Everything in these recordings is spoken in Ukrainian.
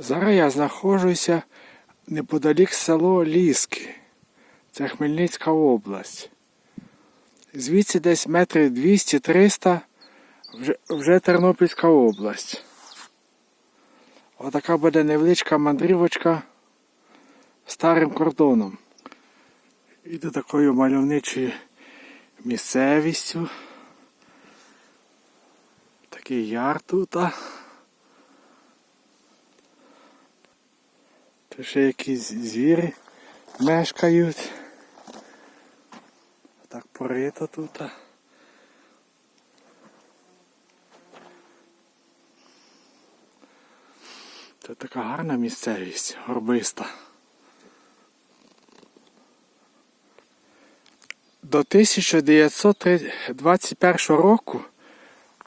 Зараз я знаходжуся неподалік село Ліски. Це Хмельницька область. Звідси десь метрів 200-300 вже, вже Тернопільська область. Отака буде невеличка мандрівочка старим кордоном. Іду такою мальовничою місцевістю. Такий яр тут. Тут ще якісь звірі мешкають. Так порито тут. Це така гарна місцевість, горбиста. До 1921 року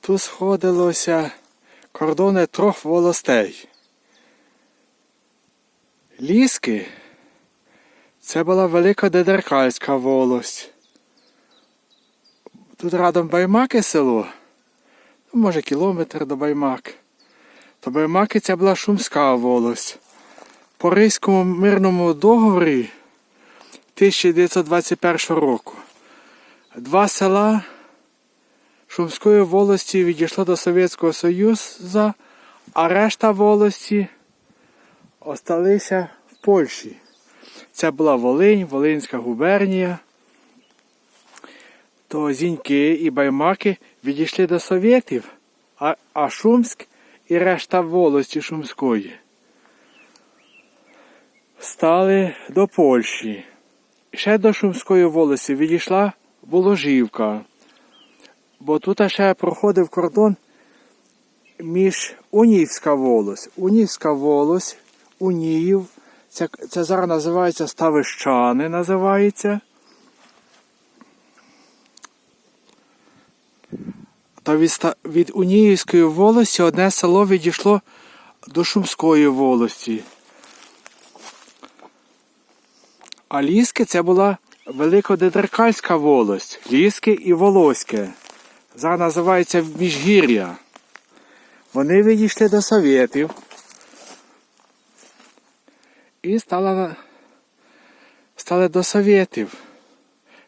тут сходилося кордони трьох волостей. Ліски це була велика Дедеркальська волость. Тут радом Баймаки село, ну, може кілометр до Баймак. То Баймаки це була Шумська волость. По Ризькому мирному договорі 1921 року два села Шумської волості відійшло до Совєтського Союзу, а решта волості осталися в Польщі. Це була Волинь, Волинська губернія. То Зіньки і Баймаки відійшли до Совєтів, а, а Шумськ і решта волості Шумської стали до Польщі. Ще до Шумської волості відійшла Воложівка, бо тут ще проходив кордон між Унівська волость. Унівська волость, Уніїв, це, це зараз називається Ставищани, називається. То від, від Уніївської волості одне село відійшло до Шумської волості. А Ліски це була Великодедеркальська волость. Ліски і Волоське. Зараз називається Міжгір'я. Вони відійшли до Совєтів. І стали, на- стали до Совєтів.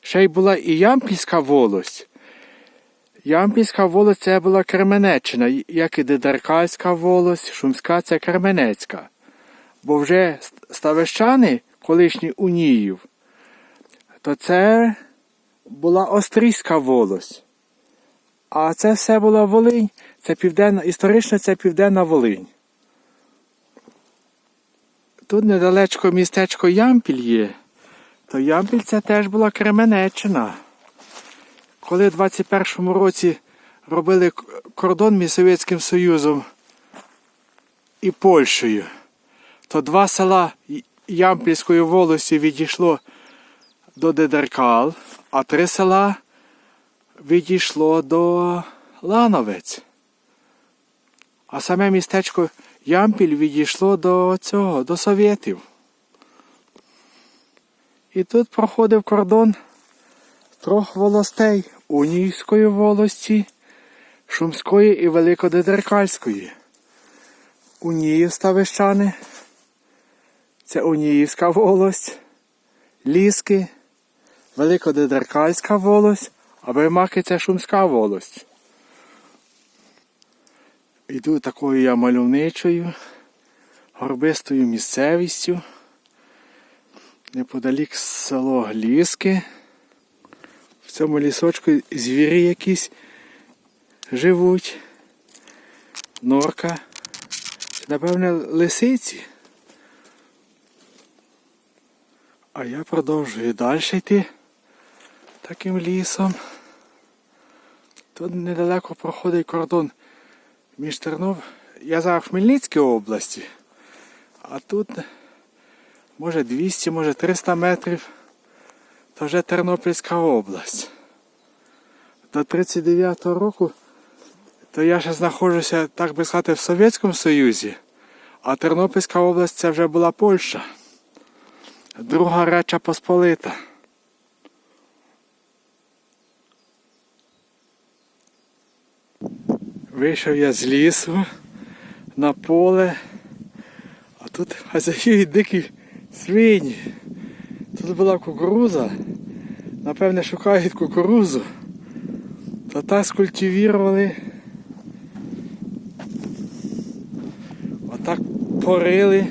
Ще й була і Ямпільська волость. Ямпільська волость це була Кременеччина, як і Дедеркальська волость, Шумська це Кременецька. Бо вже ставищани, колишні Уніїв, то це була Острізька волость. А це все була Волинь, це південна, історично це південна Волинь. Тут недалечко містечко Ямпіль є, то Ямпіль це теж була Кременеччина. Коли в 21-му році робили кордон між Совєтським Союзом і Польщею, то два села Ямпільської волості відійшло до Дедеркал, а три села відійшло до Лановець. А саме містечко Ямпіль відійшло до цього, до Совєтів. І тут проходив кордон трьох волостей Унійської волості, Шумської і Великодедеркальської. Уніїв ставищани. Це Уніївська волость, Ліски, Великодедеркальська волость, а Баймаки це Шумська волость. Іду такою я мальовничою, горбистою місцевістю. Неподалік село Гліски. В цьому лісочку звірі якісь живуть. Норка. Напевне, лисиці. А я продовжую далі йти таким лісом. Тут недалеко проходить кордон між Тернов. Я зараз в Хмельницькій області, а тут може 200, може 300 метрів, то вже Тернопільська область. До 39-го року то я ще знаходжуся, так би сказати, в Совєтському Союзі, а Тернопільська область це вже була Польща. Друга Реча Посполита. Вийшов я з лісу на поле, а Тут хазяюють дикі свині. Тут була кукуруза. Напевне, шукають кукурузу. Та скультивірували. Отак порили.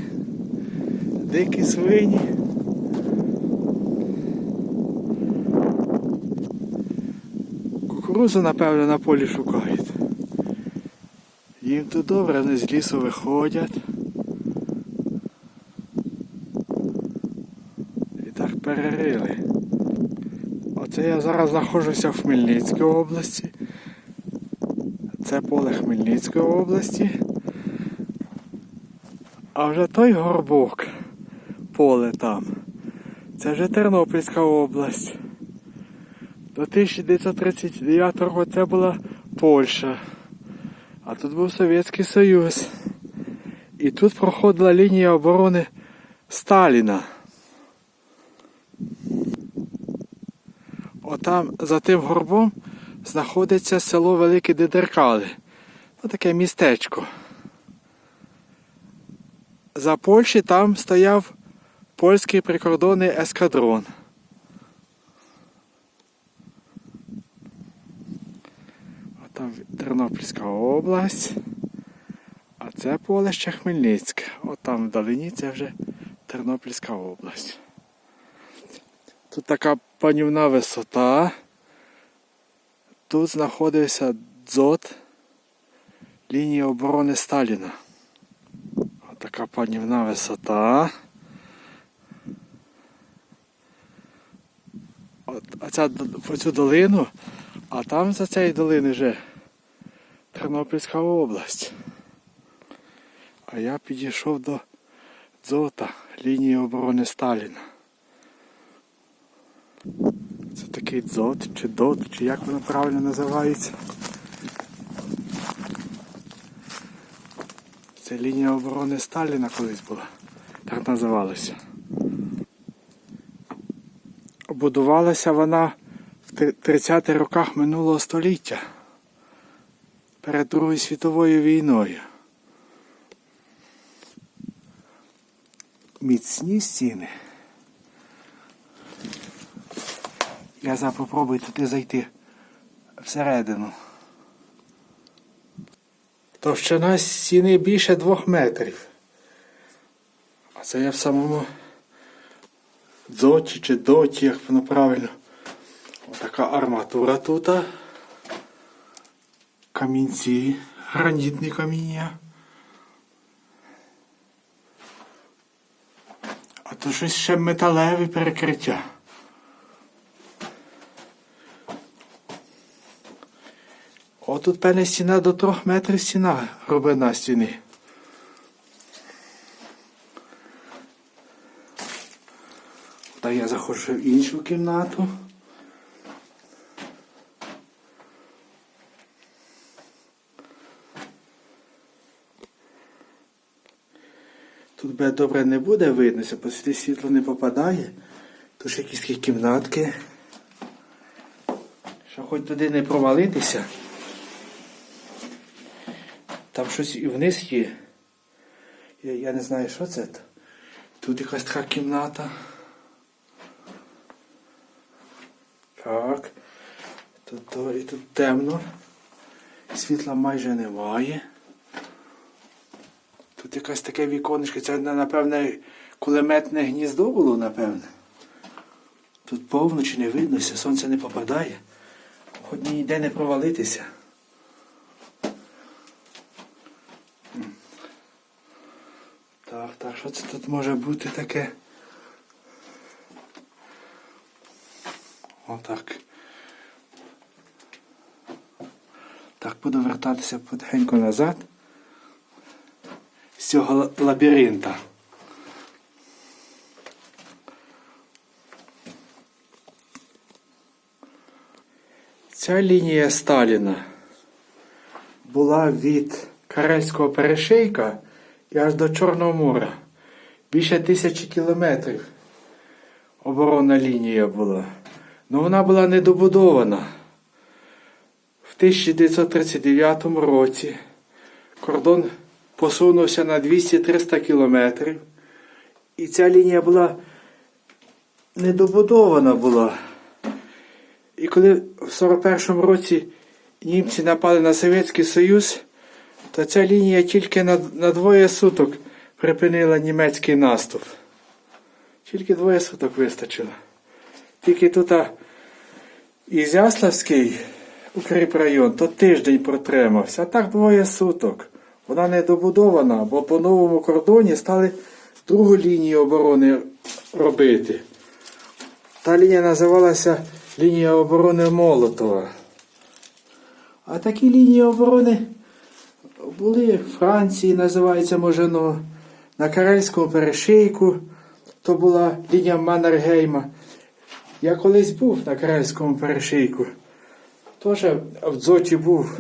Дикі свині. Кукурузу, напевно, на полі шукають. Їм тут добре, вони з лісу виходять. І так перерили. Оце я зараз знаходжуся в Хмельницькій області. Це поле Хмельницької області. А вже той горбок, поле там. Це вже Тернопільська область. До 1939 року це була Польща. А тут був Совєтський Союз. І тут проходила лінія оборони Сталіна. Отам за тим горбом знаходиться село Великі Дедеркали. Ну, таке містечко. За Польщі там стояв польський прикордонний ескадрон. Там Тернопільська область, а це поле ще Хмельницьке. От там вдалині це вже Тернопільська область. Тут така панівна висота. Тут знаходився дзот лінії оборони Сталіна. От така панівна висота. От, а ця, по цю долину, а там за цією долиною вже Тернопільська область. А я підійшов до дзота лінії оборони Сталіна. Це такий дзот, чи дот, чи як воно правильно називається. Це лінія оборони Сталіна колись була. Так називалася. Будувалася вона в 30-х роках минулого століття перед Другою світовою війною. Міцні стіни. Я зараз попробую туди зайти всередину. Товщина стіни більше двох метрів. А це я в самому дзоті чи доті, як воно правильно. Отака арматура тут. Камінці, гранітні каміння. А то щось ще металеве перекриття. О, тут певне стіна до трьох метрів стіна, глибина стіни. Та я заходжу в іншу кімнату. Тут добре не буде видно, бо сюди світло не попадає. Тут ще якісь такі кімнатки. Що хоч туди не провалитися. Там щось і вниз є. Я, я не знаю, що це. Тут якась така кімната. Так. Тут, то, і тут темно. Світла майже немає. Тут якась таке віконечко. Це, напевне, кулеметне гніздо було, напевне. Тут повночі не видно, сонце не попадає. Хоч ніде не провалитися. Так, так, що це тут може бути таке? Отак. Так, буду вертатися потихеньку назад цього лабіринта. Ця лінія Сталіна була від Карельського перешийка і аж до Чорного моря. Більше тисячі кілометрів оборонна лінія була. Ну вона була недобудована. В 1939 році кордон посунувся на 200-300 кілометрів. І ця лінія була недобудована була. І коли в 41-му році німці напали на Совєтський Союз, то ця лінія тільки на, на двоє суток припинила німецький наступ. Тільки двоє суток вистачило. Тільки тут Ізяславський укріпрайон, то тиждень протримався, а так двоє суток. Вона не добудована, бо по новому кордоні стали другу лінію оборони робити. Та лінія називалася лінія оборони Молотова. А такі лінії оборони були в Франції, називається Можино, на Карельському перешийку, то була лінія Маннергейма. Я колись був на Карельському перешийку. Теж в дзоті був.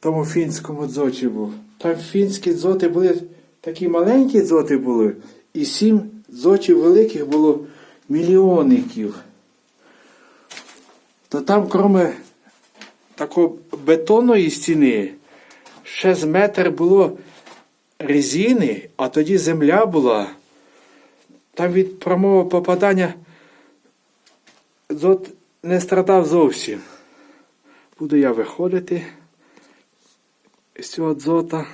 Тому фінському дзоті був. Там фінські дзоти були такі маленькі дзоти були, і сім дзотів великих було мільйонників. То там, кроме такої бетонної стіни, ще з метр було резини, а тоді земля була. Там від прямого попадання дзот не страдав зовсім. Буду я виходити з цього дзота.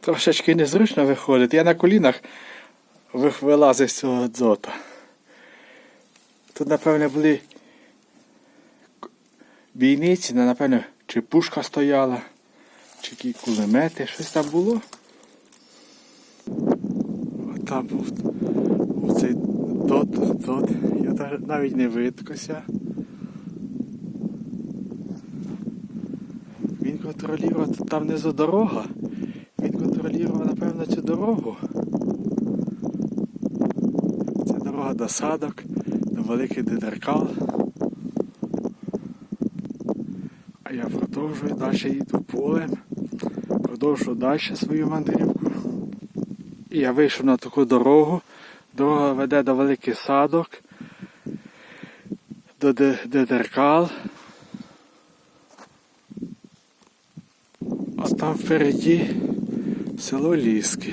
Трошечки незручно виходити. Я на колінах вилазив з цього дзота. Тут, напевне, були бійниці, напевно, чи пушка стояла, чи які кулемети, щось там було. От Там був, був цей дот, дот. Я навіть не виткося. Контролював там внизу дорога. Він контролював, напевно, цю дорогу. Це дорога до садок, до великих дедеркал. А я продовжую далі йду полем, продовжую далі свою мандрівку. І я вийшов на таку дорогу. Дорога веде до великих садок, до де- дедеркал. А там впереді село Ліски.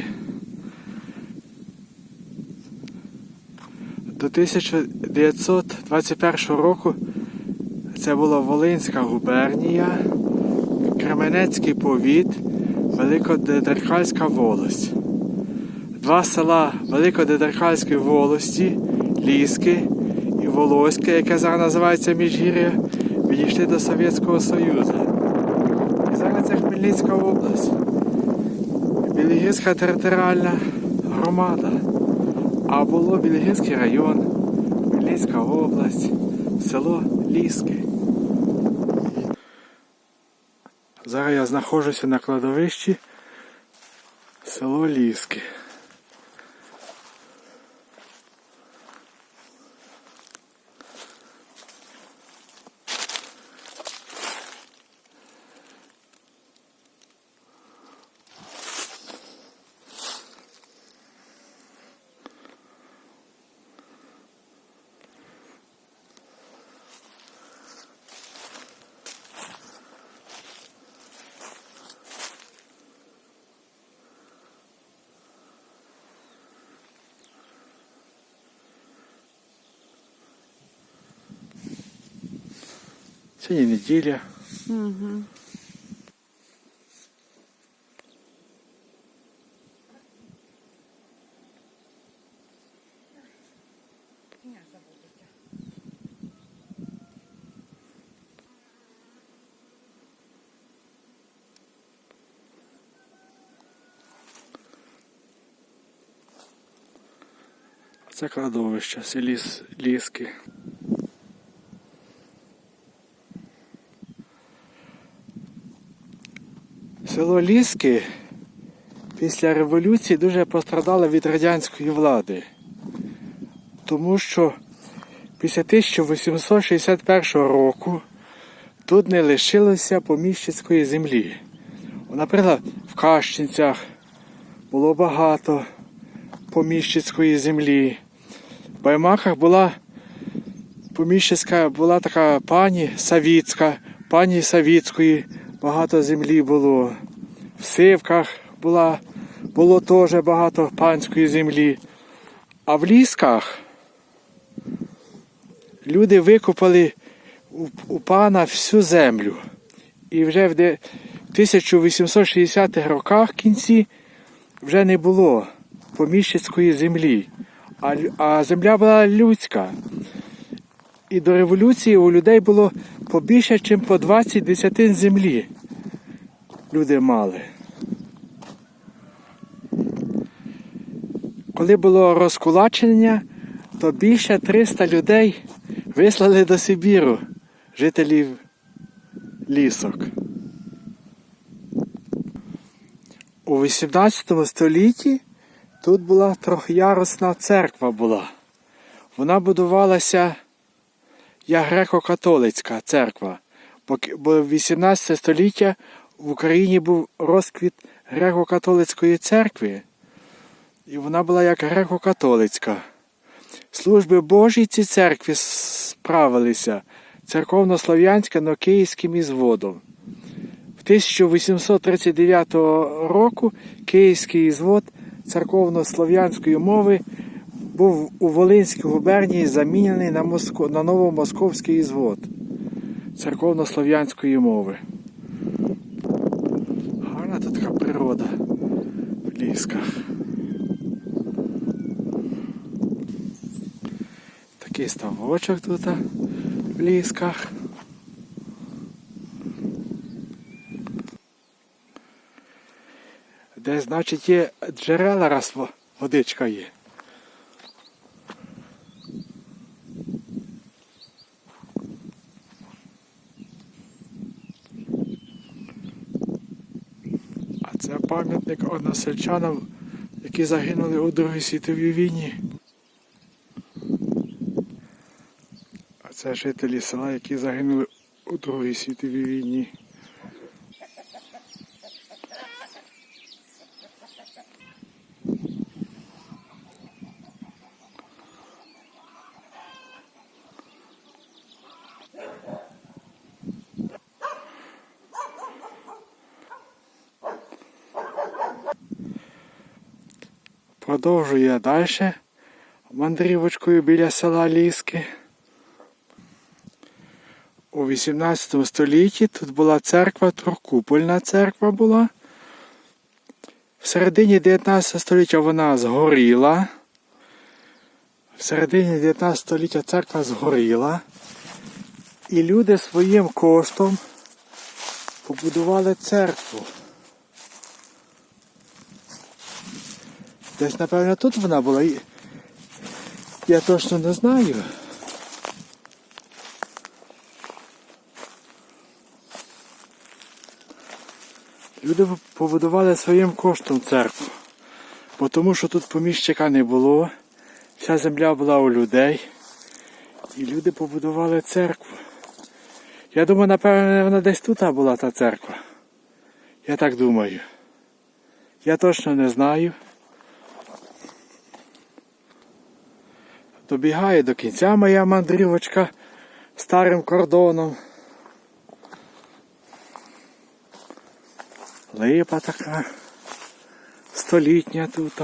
До 1921 року це була Волинська губернія, Кременецький повіт, Великодедеркальська волость. Два села Великодедеркальської волості, Ліски і Волоське, яке зараз називається Міжгір'я, відійшли до Совєтського Союзу. Хмельницька область. Білогірська територіальна громада. А було Білогірський район, Хмельницька область, село Ліски. Зараз я знаходжуся на кладовищі село Ліски. Сьогодні неділя. Це кладовище, селі С- Ліски. Село Ліски після революції дуже пострадало від радянської влади. Тому що після 1861 року тут не лишилося поміщицької землі. Наприклад, в Кащенцях було багато поміщицької землі. В Баймаках була поміщицька, була така пані Савіцька, пані Савіцької багато землі було. В Сивках була, було теж багато панської землі. А в лісках люди викопали у, у пана всю землю. І вже в 1860-х роках кінці вже не було поміщицької землі, а, а земля була людська. І до революції у людей було побільше, ніж по 20 десятин землі. Люди мали. Коли було розкулачення, то більше 300 людей вислали до Сибіру, жителів лісок. У 18 столітті тут була трьохярусна церква була. Вона будувалася як греко-католицька церква, бо 18 століття в Україні був розквіт греко-католицької церкви, і вона була як греко-католицька. Служби Божі ці церкві справилися церковно-слов'янська но київським ізводом. В 1839 року київський ізвод церковно-слов'янської мови був у Волинській губернії замінений на, Моско... на новомосковський ізвод церковно-слов'янської мови. Природа в лісках. Такий ставочок тут в лісках. Де, значить, є джерела, раз водичка є. А це пам'ятник односельчанам, які загинули у Другій світовій війні. А це жителі села, які загинули у Другій світовій війні. Продовжую я далі мандрівочкою біля села Ліски. У 18 столітті тут була церква, трьохкупольна церква була. В середині 19 століття вона згоріла. В середині 19 століття церква згоріла. І люди своїм коштом побудували церкву. Десь, напевно, тут вона була. Я точно не знаю. Люди побудували своїм коштом церкву. Бо тому що тут поміщика не було. Вся земля була у людей. І люди побудували церкву. Я думаю, напевно, вона десь тут була та церква. Я так думаю. Я точно не знаю. Добігає до кінця моя мандрівочка старим кордоном. Липа така столітня тут.